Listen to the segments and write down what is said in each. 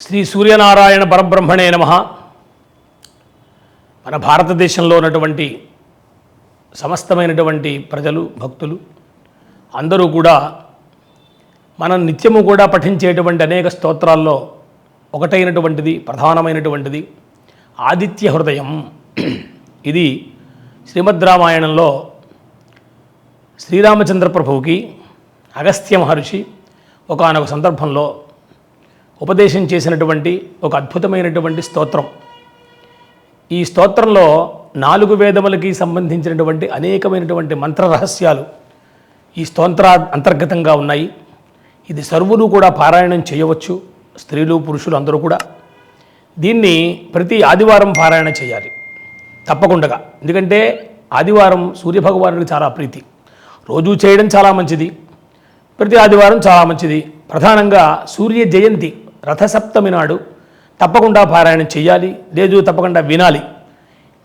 శ్రీ సూర్యనారాయణ పరబ్రహ్మణే నమ. మన భారతదేశంలో ఉన్నటువంటి సమస్తమైనటువంటి ప్రజలు భక్తులు అందరూ కూడా మనం నిత్యము కూడా పఠించేటువంటి అనేక స్తోత్రాల్లో ఒకటైనటువంటిది ప్రధానమైనటువంటిది ఆదిత్య హృదయం. ఇది శ్రీమద్ రామాయణంలో శ్రీరామచంద్ర ప్రభువుకి అగస్త్య మహర్షి ఒకానొక సందర్భంలో ఉపదేశం చేసినటువంటి ఒక అద్భుతమైనటువంటి స్తోత్రం. ఈ స్తోత్రంలో నాలుగు వేదములకి సంబంధించినటువంటి అనేకమైనటువంటి మంత్ర రహస్యాలు ఈ స్తోత్ర అంతర్గతంగా ఉన్నాయి. ఇది సర్వులు కూడా పారాయణం చేయవచ్చు స్త్రీలు పురుషులు అందరూ కూడా. దీన్ని ప్రతి ఆదివారం పారాయణ చేయాలి తప్పకుండా. ఎందుకంటే ఆదివారం సూర్యభగవానుడికి చాలా ప్రీతి. రోజు చేయడం చాలా మంచిది ప్రతి ఆదివారం చాలా మంచిది. ప్రధానంగా సూర్య జయంతి రథసప్తమి నాడు తప్పకుండా పారాయణం చేయాలి లేదు తప్పకుండా వినాలి.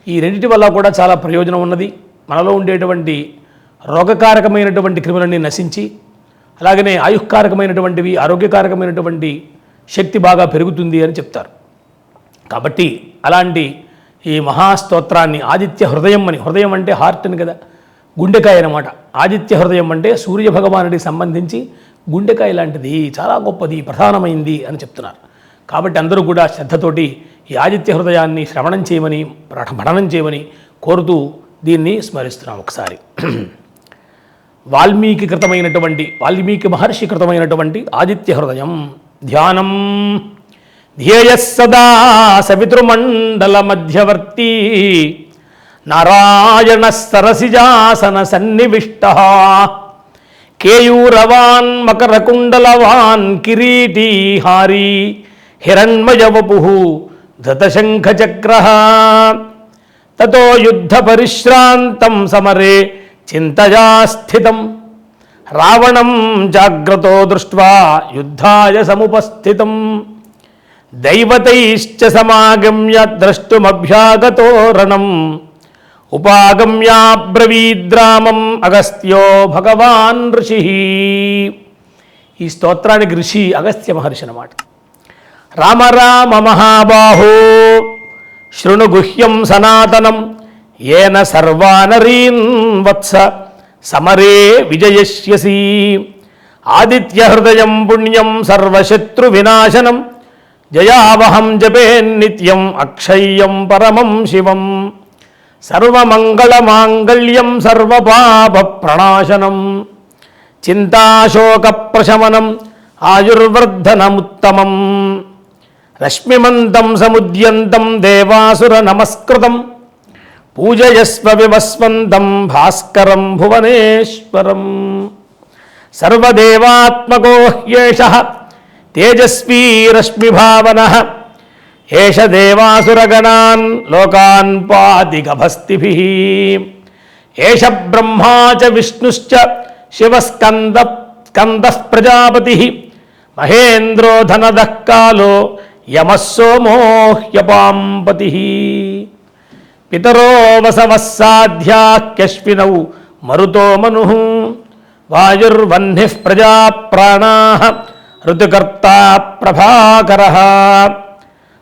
ఈ రెండింటి వల్ల కూడా చాలా ప్రయోజనం ఉన్నది. మనలో ఉండేటువంటి రోగకారకమైనటువంటి క్రిములన్నీ నశించి అలాగనే ఆయుష్కారకమైనటువంటివి ఆరోగ్యకారకమైనటువంటి శక్తి బాగా పెరుగుతుంది అని చెప్తారు. కాబట్టి అలాంటి ఈ మహాస్తోత్రాన్ని ఆదిత్య హృదయం అని హృదయం అంటే హార్ట్ అని కదా గుండెకాయ అనమాట ఆదిత్య హృదయం అంటే సూర్య భగవానుడికి సంబంధించి గుండెకాయ లాంటిది చాలా గొప్పది ప్రధానమైంది అని చెప్తున్నారు. కాబట్టి అందరూ కూడా శ్రద్ధతోటి ఈ ఆదిత్య హృదయాన్ని శ్రవణం చేయమని పఠ- పఠనం చేయమని కోరుతూ దీన్ని స్మరిస్తున్నాం ఒకసారి. వాల్మీకి కృతమైనటువంటి వాల్మీకి మహర్షి కృతమైనటువంటి ఆదిత్య హృదయం ధ్యానం. ధ్యేయ సదా సవితృమండల మధ్యవర్తి. నారాయణ సరసిజాసన సన్నివిష్ట. కేయూరవాన్ మకరకుండలవాన్ కిరీటీహారీ హిరణ్మయవపు ధృతశంఖచక్ర తతో యుద్ధ పరిశ్రాంతం సమరే చింతయా స్థితం. రావణం జాగ్రతో దృష్ట్వా యుద్ధాయ సముపస్థితం. దైవతైశ్చ సమాగమ్య ద్రష్టుమభ్యాగతో రణం ఉపాగమ్యాబ్రవీద్రామం అగస్త్యో భగవాన్ ఋషి. ఈ స్తోత్రానికి ఋషి అగస్త్య మహర్షి అన్నమాట. రామ రామ మహాబాహో శృణు గుహ్యం సనాతనం ఏన సర్వానరీన్ వత్స సమరే విజయస్యసి ఆదిత్య హృదయం పుణ్యం సర్వశత్రు వినాశనం జయావహం జపే నిత్యం అక్షయ్యం పరమం శివం. సర్వమంగళమాంగళ్యం సర్వపాప ప్రణాశనం చింతాశోక ప్రశమనం ఆయుర్వర్ధనముత్తమం. రశ్మిమంతం సముద్యంతం దేవాసుర నమస్కృతం పూజయస్వ వివస్వంతం భాస్కరం భువనేశ్వరం. సర్వదేవాత్మకో హ్యేష తేజస్వీ రశ్మిభావన ఏష దేవాసురగణాన్ లోకాన్ పాతి గభస్తిభిః ఏష బ్రహ్మా చ విష్ణుశ్చ శివస్కంద స్కందః ప్రజాపతి మహేంద్రో ధనదః కాలో యమः పితరో వసవస్సాధ్యాశ్వినౌ మరుతో మను. వాయుర్వహ్నిః ప్రజా ప్రాణా ఋతుకర్త ప్రభాకర.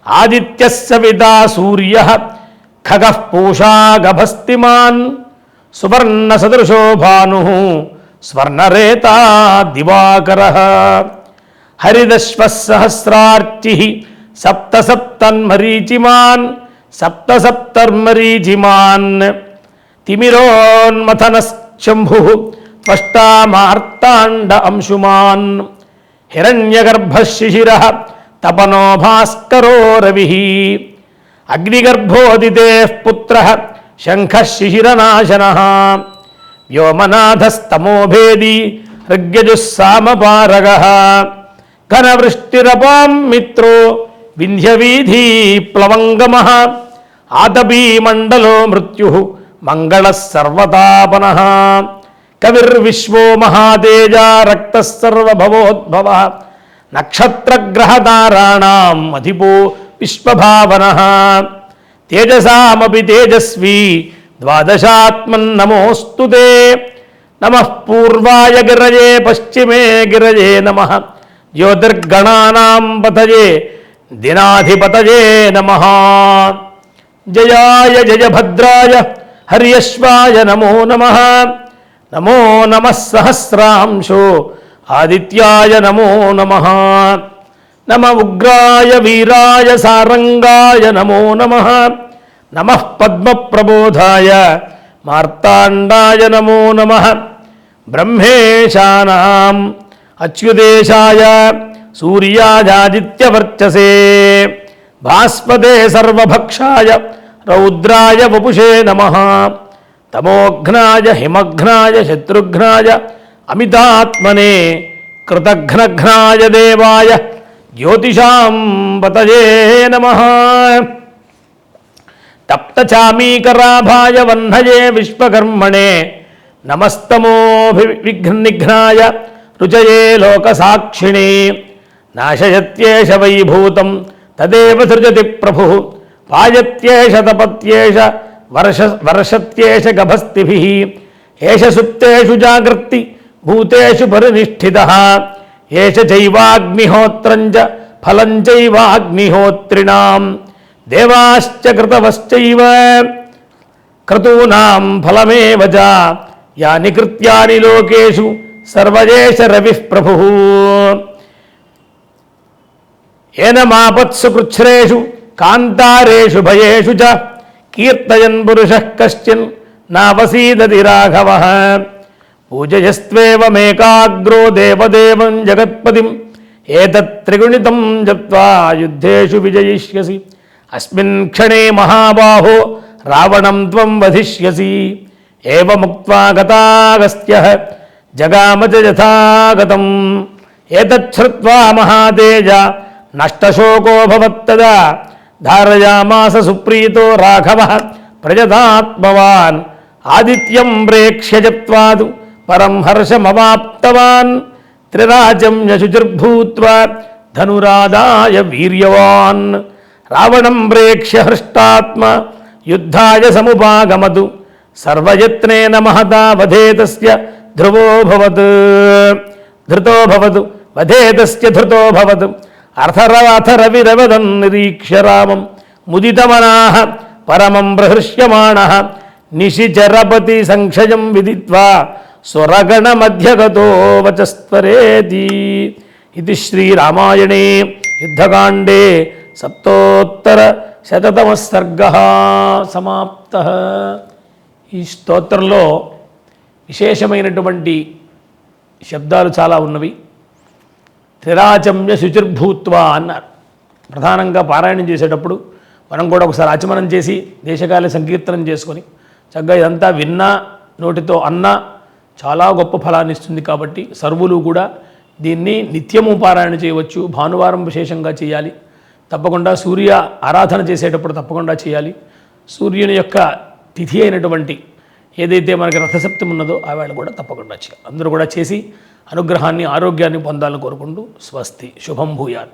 ఆదిత్య సవితా సూర్య ఖగ పూషా గభస్తిమాన్ సువర్ణ సదృశో భాను స్వర్ణరేత దివాకర హరిదశ్వ సహస్రార్చి సప్త సప్తన్మరీచిమాన్ సప్త సప్తర్మరీచిమాన్ తిమిరోన్మథనశంభు త్వష్టామార్తాండ అంశుమాన్ హిరణ్యగర్భశిశిర తపనో భాస్కరో రవి. అగ్నిగర్భోదితే పుత్ర శంఖశిశిరనాశన. వ్యోమనాథస్తమోభేది ఋగ్యజుస్సామపారగ ఘనవృష్టిరపాం మిత్రో వింధ్యవీధీ ప్లవంగమ. ఆతపీమండలో మృత్యు మంగళ సర్వతాపన. కవిర్విశ్వో మహాతేజ రక్తసర్వభవోద్భవ नक्षत्र ग्रह ताराणाम विश्व भावन तेजसा तेजस्वी द्वादशात्म नमोस्तु ते। नम पूर्वाय गिरजे, पश्चिम गिरजे नम। ज्योतिर्गणा पतजे दिनाधिपतजे नम। जयाय जय भद्रा हरियश्वाय नमो नम। नमो नम सहस्रांशो। ఆదిత్యాయ నమో నమ. నమ ఉగ్రాయ వీరాయ సారంగాయ నమో నమ. నమ పద్మప్రబోధాయ మార్తాండాయ నమో నమ. బ్రహ్మేశానాం అచ్యుదేశాయ సూర్యాజాదిత్యవర్చసే భాస్పదే సర్వభక్షాయ రౌద్రాయ వపుషే నమ. తమోఘ్నాయ హిమఘ్నాయ శత్రుఘ్నాయ अमितात्मने कृतघ्नघ्नाय देवाय ज्योतिषां पतये नमः। तप्तचामीकराभाय वह्नये विश्वकर्मणे नमस्तमोऽभिघ्निघ्नाय रुचये लोकसाक्षिणे। नाशयत्येष वैभूतं, तदेव सृजति प्रभुः। पायत्येष तपत्येष, वर्ष वर्षत्येष गभस्तिभिः। एष सुप्तेषु जागृति భూతేషు పరినిష్ఠిత. ఏష చైవాగ్నిహోత్రం చ ఫలం చైవాగ్నిహోత్రిణాం దేవాశ్చ కృతవశ్చైవ క్రతూనాం ఫలమేవ చ. యాని కృత్యాని లోకేషు సర్వజేష రవి ప్రభు. ఏనమాపత్సు కృచ్ఛ్రేషు కాంతారేషు భయేషు చ. కీర్తయన్ పురుష కశ్చిన్ నావసీదది రాఘవ. పూజయస్త్వేవమేకాగ్రో దేవదేవం జగత్పతిం. ఏతత్ జప్వా యుద్ధేషు విజయిష్యసి. అస్మిన్ క్షణే మహాబాహో రావణం త్వం వధిష్యసి. ఏవముక్త్వా గతాగస్త్య జగామచ యథాగతం. ఏతచ్ఛ్రుత్వా మహాతేజ నష్టశోకోభవత్తదా ధారయామాస సుప్రీతో రాఘవ ప్రజతాత్మవాన్ ఆదిత్యం ప్రేక్ష్య జప్త్వాదు పరం హర్షమవాప్తవాన్ త్రిరాజం యశుచిర్భూత్వా ధనురాదాయ వీర్యవాన్. రావణం ప్రేక్ష్య హృష్టాత్మ యుద్ధాయ సముపాగమదు. సర్వయత్నేన మహతా వధేతస్య ధ్రువోభవత్ ధృతోభవదు వధేతస్య ధృతోభవత్ భవతు. నిరీక్ష్య రామం. ముదితమనాహ పరమం ప్రహృష్యమాణ. నిశిచరపతి సంక్షయం విదిత్వా. స్వరగణ మధ్యగతో వచస్వరేది. ఇది శ్రీరామాయణే యుద్ధకాండే సప్తోత్తర శతతమ సర్గ సమాప్త. ఈ స్తోత్రంలో విశేషమైనటువంటి శబ్దాలు చాలా ఉన్నవి. త్రిరాచమ్య శుచిర్భూత్వా అన్నారు. ప్రధానంగా పారాయణం చేసేటప్పుడు మనం కూడా ఒకసారి ఆచమనం చేసి దేశకాల సంకీర్తనం చేసుకొని చక్కగా ఇదంతా విన్నా నోటితో అన్నా చాలా గొప్ప ఫలాన్ని ఇస్తుంది కాబట్టి సర్వులు కూడా దీన్ని నిత్యము పారాయణ చేయవచ్చు భానువారం విశేషంగా చేయాలి. తప్పకుండా సూర్య ఆరాధన చేసేటప్పుడు తప్పకుండా చేయాలి. సూర్యుని యొక్క తిథి అయినటువంటి ఏదైతే మనకి రథసప్తం ఉన్నదో ఆ వేళ కూడా తప్పకుండా చేయాలి. అందరూ కూడా చేసి అనుగ్రహాన్ని ఆరోగ్యాన్ని పొందాలని కోరుకుంటూ స్వస్తి. శుభం భూయాత్.